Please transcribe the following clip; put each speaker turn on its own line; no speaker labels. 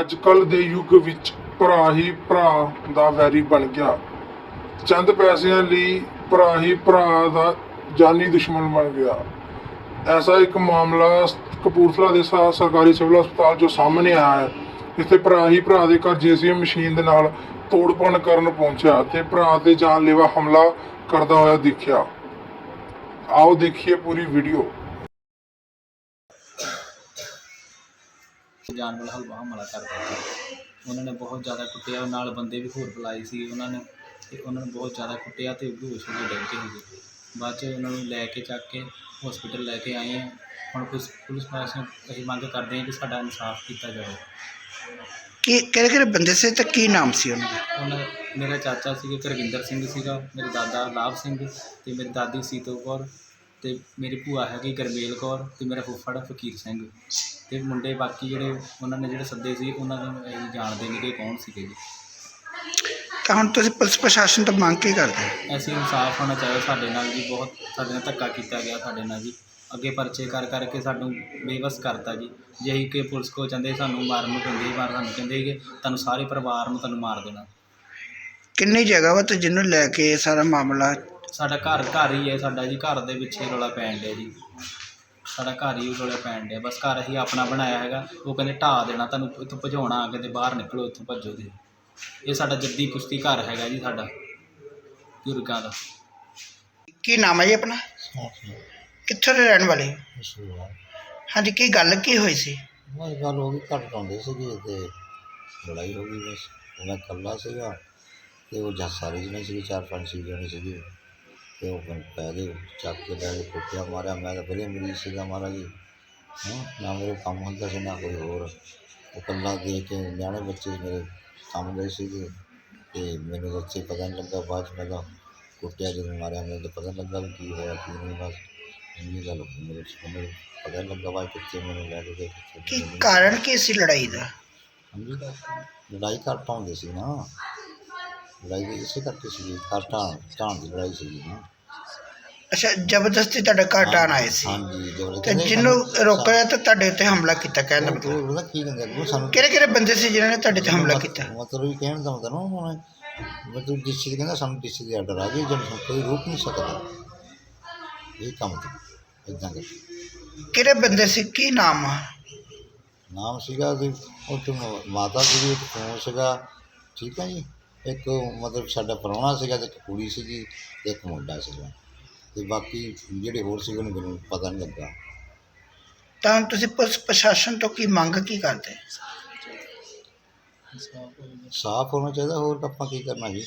ਅੱਜ ਕੱਲ ਦੇ ਯੁੱਗ ਵਿੱਚ ਭਰਾ ਹੀ ਭਰਾ ਦਾ ਵੈਰੀ ਬਣ ਗਿਆ। ਚੰਦ ਪੈਸਿਆਂ ਲਈ ਭਰਾ ਹੀ ਭਰਾ ਦਾ ਜਾਨੀ ਦੁਸ਼ਮਣ ਬਣ ਗਿਆ। ਐਸਾ ਇੱਕ ਮਾਮਲਾ ਕਪੂਰਥਲਾ ਦੇ ਸਰਕਾਰੀ ਸਿਵਲ ਹਸਪਤਾਲ ਜੋ ਸਾਹਮਣੇ ਆਇਆ ਹੈ, ਜਿੱਥੇ ਭਰਾ ਹੀ ਭਰਾ ਦੇ ਘਰ ਜੀਸੀਐਮ ਮਸ਼ੀਨ ਦੇ ਨਾਲ ਤੋੜਪਣ ਕਰਨ ਪਹੁੰਚਿਆ ਤੇ ਭਰਾ ਤੇ ਜਾਨਲੇਵਾ ਹਮਲਾ ਕਰਦਾ ਹੋਇਆ ਦਿਖਿਆ। ਆਓ ਦੇਖੀਏ ਪੂਰੀ ਵੀਡੀਓ
ਜਾਨਵਰ ਹਲਵਾ ਹਮਲਾ ਕਰ ਦਿੱਤਾ। ਉਹਨਾਂ ਨੇ ਬਹੁਤ ਜ਼ਿਆਦਾ ਕੁੱਟਿਆ ਨਾਲ ਬੰਦੇ ਵੀ ਹੋਰ ਬੁਲਾਏ ਸੀ ਉਹਨਾਂ ਨੇ ਤੇ ਉਹਨਾਂ ਨੂੰ ਬਹੁਤ ਜ਼ਿਆਦਾ ਕੁੱਟਿਆ ਤੇ ਬੇਹੋਸ਼ ਹੋ ਕੇ ਡਿੱਗ ਗਏ ਸੀਗੇ। ਬਾਅਦ 'ਚ ਉਹਨਾਂ ਨੂੰ ਲੈ ਕੇ ਚੱਕ ਕੇ ਹਸਪੀਟਲ ਲੈ ਕੇ ਆਏ ਹਾਂ ਹੁਣ ਪੁਲਿਸ ਪੁਲਿਸ ਪ੍ਰਸ਼ਾਸਨ ਅਸੀਂ ਮੰਗ ਕਰਦੇ ਹਾਂ ਕਿ ਸਾਡਾ ਇਨਸਾਫ ਕੀਤਾ ਜਾਵੇ।
ਕੀ ਕਿਹੜੇ ਕਿਹੜੇ ਬੰਦੇ ਸੀ ਤੇ ਕੀ ਨਾਮ ਸੀ ਉਹਨਾਂ ਦਾ?
ਉਹਨਾਂ ਮੇਰਾ ਚਾਚਾ ਸੀਗਾ ਕਰਵਿੰਦਰ ਸਿੰਘ ਸੀਗਾ ਮੇਰੇ ਦਾਦਾ ਲਾਭ ਸਿੰਘ ਤੇ ਮੇਰੀ ਦਾਦੀ ਸੀਤੋ ਕੌਰ। ਤੇ ਮੇਰੀ ਭੂਆ ਹੈਗੀ ਗਰਮੇਲ ਕੌਰ ਤੇ ਮੇਰਾ ਫੁੱਫੜ ਫਕੀਰ ਸਿੰਘ। ਤੇ ਮੁੰਡੇ ਬਾਕੀ ਜਿਹੜੇ ਉਹਨਾਂ ਨੇ ਜਿਹੜੇ ਸੱਦੇ ਸੀ ਉਹਨਾਂ ਨੂੰ ਅਸੀਂ ਜਾਣਦੇ ਨਹੀਂ ਕਿ ਕੌਣ ਸੀਗੇ ਜੀ।
ਤਾਂ ਹੁਣ ਤੁਸੀਂ ਪੁਲਿਸ ਪ੍ਰਸ਼ਾਸਨ ਤੋਂ ਮੰਗ ਕੀ ਕਰਦੇ? ਹੋ?
ਐਸੀ ਇਨਸਾਫ ਹੋਣਾ ਚਾਹੀਦਾ ਸਾਡੇ ਨਾਲ ਜੀ ਬਹੁਤ ਸਾਡੇ ਨਾਲ ਧੱਕਾ ਕੀਤਾ ਗਿਆ ਸਾਡੇ ਨਾਲ ਜੀ। ਅੱਗੇ ਪਰਚੇ ਕਰ ਕਰਕੇ ਸਾਨੂੰ ਬੇਵਸ ਕਰਤਾ ਜੀ। ਜੇ ਅਸੀਂ ਕਿ ਪੁਲਿਸ ਕੋ ਚਾਹੁੰਦੇ ਸਾਨੂੰ ਮਾਰਨ ਨੂੰ ਕਹਿੰਦੇ ਮਾਰ ਸਾਨੂੰ ਕਹਿੰਦੇ ਕਿ ਤੁਹਾਨੂੰ ਸਾਰੇ ਪਰਿਵਾਰ ਨੂੰ ਤੁਹਾਨੂੰ ਮਾਰ ਦੇਣਾ।
ਕਿੰਨੀ ਜਗ੍ਹਾ ਵਾ ਤੇ ਜਿਹਨੂੰ ਲੈ ਕੇ ਇਹ ਸਾਰਾ ਮਾਮਲਾ
ਸਾਡਾ ਘਰ ਘਰ ਹੀ ਹੈ ਸਾਡਾ ਜੀ ਘਰ ਦੇ ਵਿੱਚ ਹੀ ਰੌਲਾ ਪੈਣ ਡਿਆ ਜੀ। ਸਾਡਾ ਘਰ ਹੀ ਰੌਲਾ ਪੈਣ ਡਿਆ ਬਸ ਘਰ ਅਸੀਂ ਆਪਣਾ ਬਣਾਇਆ ਹੈਗਾ। ਉਹ ਕਹਿੰਦੇ ਢਾਹ ਦੇਣਾ ਤੁਹਾਨੂੰ ਇੱਥੋਂ ਭਜਾਉਣਾ ਆ ਕੇ ਤੇ ਬਾਹਰ ਨਿਕਲੋ ਇੱਥੋਂ ਭੱਜੋ ਤੇ। ਇਹ ਸਾਡਾ ਜੱਦੀ ਕੁਸ਼ਤੀ ਘਰ ਹੈਗਾ ਜੀ ਸਾਡਾ ਬਜ਼ੁਰਗਾਂ ਦਾ।
ਕੀ ਨਾਮ ਹੈ ਜੀ ਆਪਣਾ? ਕਿੱਥੋਂ ਦੇ ਰਹਿਣ ਵਾਲੇ? ਹੋ? ਹਾਂਜੀ ਕੀ ਗੱਲ ਕੀ ਹੋਈ ਸੀ?
ਬਸ ਗੱਲ ਹੋ ਗਈ ਘੱਟ ਪਾਉਂਦੇ ਸੀਗੇ ਤੇ ਲੜਾਈ ਹੋ ਗਈ ਬਸ। ਮੈਂ ਇਕੱਲਾ ਸੀਗਾ ਤੇ ਉਹ ਜੱਜ ਸਾਰੇ ਜਣੇ ਸੀਗੇ ਚਾਰ ਪੰਜ ਛੇ ਜਣੇ ਸੀਗੇ। ਤੇ ਉਹ ਫਿਰ ਪੈ ਗਏ ਚੱਕ ਕੇ ਲੈ ਕੇ ਕੁੱਟਿਆ ਮਾਰਿਆ। ਮੈਂ ਤਾਂ ਪਹਿਲੇ ਮਰੀਜ਼ ਸੀਗਾ ਮਾਰਾ ਜੀ। ਹਾਂ? ਨਾ ਮੇਰੇ ਕੰਮ ਹੁੰਦਾ ਸੀ ਨਾ ਕੋਈ ਹੋਰ। ਉਹ ਇਕੱਲਾ ਦੇ ਕੇ ਨਿਆਣੇ ਬੱਚੇ ਮੇਰੇ ਕੰਮ ਗਏ ਸੀਗੇ। ਤੇ ਮੈਨੂੰ ਉੱਥੇ ਪਤਾ ਨਹੀਂ ਲੱਗਾ। ਬਾਅਦ 'ਚ ਮੈਂ ਤਾਂ ਕੁੱਟਿਆ ਜਦੋਂ ਮਾਰਿਆ। ਮੈਨੂੰ ਤਾਂ ਪਤਾ ਲੱਗਾ ਵੀ ਕੀ ਹੋਇਆ ਕੀ ਨਹੀਂ। ਬਸ ਇੰਨੀ ਗੱਲ ਮੇਰੇ ਮੈਨੂੰ ਪਤਾ ਲੱਗਾ ਬਾਅਦ ਕਿੱਥੇ ਮੈਨੂੰ ਲੈ ਕੇ ਗਏ ਕਿੱਥੇ
ਕੀ। ਕਾਰਨ ਕੀ ਸੀ ਲੜਾਈ ਦਾ?
ਲੜਾਈ ਕਰ ਪਾਉਂਦੇ ਸੀ ਨਾ। ਲੜਾਈ ਵੀ ਇਸੇ ਕਰਕੇ ਸੀ ਘਰ ਢਾਣ ਢਾਣ ਦੀ ਲੜਾਈ ਸੀ ਨਾ।
ਅੱਛਾ ਜ਼ਬਰਦਸਤੀ ਤੁਹਾਡੇ ਘਰ ਟਾਣ ਆਏ ਸੀ?
ਹਾਂਜੀ
ਤੇ ਜਿਹਨੂੰ ਰੋਕਿਆ ਤਾਂ ਤੁਹਾਡੇ ਉੱਤੇ ਹਮਲਾ ਕੀਤਾ ਕਹਿਣ ਦਾ ਮਤਲਬ?
ਉਹ ਉਹਦਾ ਕੀ ਕਹਿੰਦੇ ਉਹ ਸਾਨੂੰ
ਕਿਹੜੇ ਕਿਹੜੇ ਬੰਦੇ ਸੀ ਜਿਨ੍ਹਾਂ ਨੇ ਤੁਹਾਡੇ ਤੇ ਹਮਲਾ ਕੀਤਾ?
ਮਤਲਬ ਇਹ ਕਹਿਣ ਦਾ ਮਤਲਬ ਨਾ ਹੁਣ ਮਤਲਬ ਜਿਸ ਚੀਜ਼ ਕਹਿੰਦਾ ਸਾਨੂੰ ਜਿਸ ਚੀਜ਼ ਦੀ ਆਰਡਰ ਆ ਗਈ ਜਦ ਸਾਨੂੰ ਕੋਈ ਰੋਕ ਨਹੀਂ ਸਕਦਾ। ਇਹ ਕੰਮ ਤੇ ਇਦਾਂ ਕਰ
ਕਿਹੜੇ ਬੰਦੇ ਸੀ? ਕੀ ਨਾਮ ਆ?
ਨਾਮ ਸੀਗਾ ਤੇ ਉਹ ਤੋਂ ਮਾਤਾ ਸੀਗੀ ਇੱਕ ਫੋਨ ਸੀਗਾ। ਠੀਕ ਹੈ ਜੀ? ਇੱਕ ਮਤਲਬ ਸਾਡਾ ਪ੍ਰਾਹੁਣਾ ਸੀਗਾ ਤੇ ਇੱਕ ਕੁੜੀ ਸੀਗੀ ਤੇ ਇੱਕ ਮੁੰਡਾ ਸੀਗਾ। ਤੇ ਬਾਕੀ ਜਿਹੜੇ ਹੋਰ ਸੀਗੇ ਉਹਨੂੰ ਮੈਨੂੰ ਪਤਾ ਨਹੀਂ ਲੱਗਾ।
ਤਾਂ ਤੁਸੀਂ ਪੁਲਿਸ ਪ੍ਰਸ਼ਾਸਨ ਤੋਂ ਕੀ ਮੰਗ ਕੀ ਕਰਦੇ?
ਸਾਫ਼ ਹੋਣਾ ਚਾਹੀਦਾ। ਹੋਰ ਆਪਾਂ ਕੀ ਕਰਨਾ ਜੀ?